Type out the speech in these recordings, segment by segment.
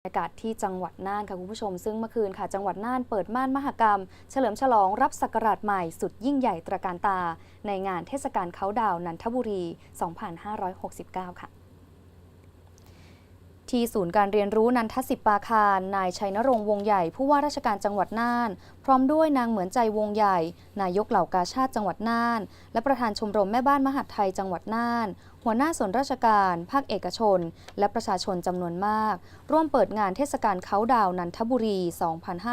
บรรยากาศที่จังหวัดน่านค่ะคุณผู้ชม ซึ่งเมื่อคืนค่ะจังหวัดน่านเปิดม่านมหกรรม เฉลิมฉลองรับศักราชใหม่สุดยิ่งใหญ่ตระการตา ในงานเทศกาลเขาดาวน์นันทบุรี 2569 ค่ะ ที่ศูนย์การเรียนรู้นันทศิปปาคาร นายชัยนรงค์วงใหญ่ผู้ว่าราชการจังหวัดน่าน พร้อมด้วยนางเหมือนใจวงใหญ่ นายกเหล่ากาชาติจังหวัดน่าน และประธานชมรมแม่บ้านมหาดไทยจังหวัดน่าน หัวหน้าส่วนราชการ ภาคเอกชน และประชาชนจำนวนมาก ร่วมเปิดงานเทศกาลเขาดาวนันทบุรี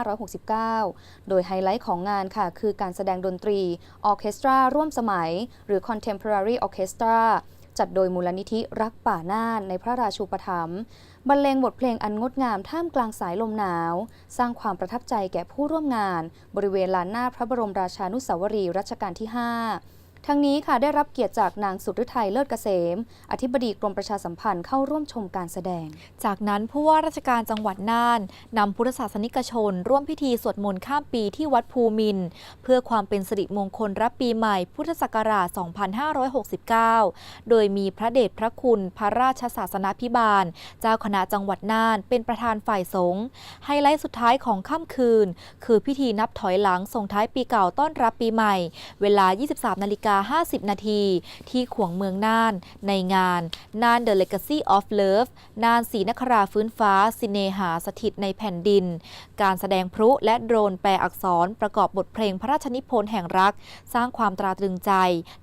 2569 โดยไฮไลท์ของงานค่ะ คือการแสดงดนตรีออเคสตราร่วมสมัย หรือ Contemporary Orchestra จัดโดยมูลนิธิรักป่าน่านในพระราชูปถัมภ์บรรเลงบทเพลงอันงดงามท่ามกลางสายลมหนาว สร้างความประทับใจแก่ผู้ร่วมงาน บริเวณลานหน้าพระบรมราชานุสาวรีรัชกาลที่ 5 ทั้งนี้ค่ะได้รับเกียรติจากนางสุดฤทัยเลิศเกษม อธิบดีกรมประชาสัมพันธ์เข้าร่วมชมการแสดง จากนั้นผู้ว่าราชการจังหวัดน่านนำพุทธศาสนิกชน ร่วมพิธีสวดมนต์ข้ามปีที่วัดภูมิน เพื่อความเป็นสิริมงคลรับปีใหม่พุทธศักราช 2569 โดยมีพระเดชพระคุณพระราชศาสนาพิบาล เจ้าคณะจังหวัดน่าน เป็นประธานฝ่ายสงฆ์ไฮไลท์สุดท้ายของค่ำคืน คือพิธีนับถอยหลังส่งท้ายปีเก่าต้อนรับปีใหม่ เวลา 23 นาฬิกา50 นาที ที่ขวงเมืองน่าน ในงานน่าน The Legacy of Love น่านศรีนคราฟื้นฟ้า สิเนหาสถิตในแผ่นดิน การแสดงพลุและโดรนแปลอักษรประกอบบทเพลงพระราชนิพนธ์แห่งรัก สร้างความตราตรึงใจ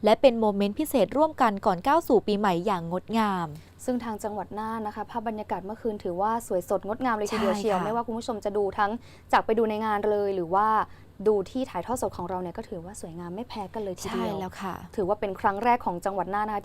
และเป็นโมเมนต์พิเศษร่วมกันก่อนก้าวสู่ปีใหม่อย่างงดงาม ซึ่งทางจังหวัดน่านนะคะภาพบรรยากาศเมื่อคืนถือว่าสวยสดงดงามเลยทีเดียวใช่เชียวค่ะไม่ว่าคุณผู้ชมจะดูทั้งจากไปดูในงานเลยหรือว่า ดูที่ถ่ายทอดสดของเราเนี่ยก็ถือว่าสวยงามไม่แพ้กันเลยทีใช่เดียวแล้วค่ะ ถือว่าเป็นครั้งแรกของจังหวัดน่านนะคะ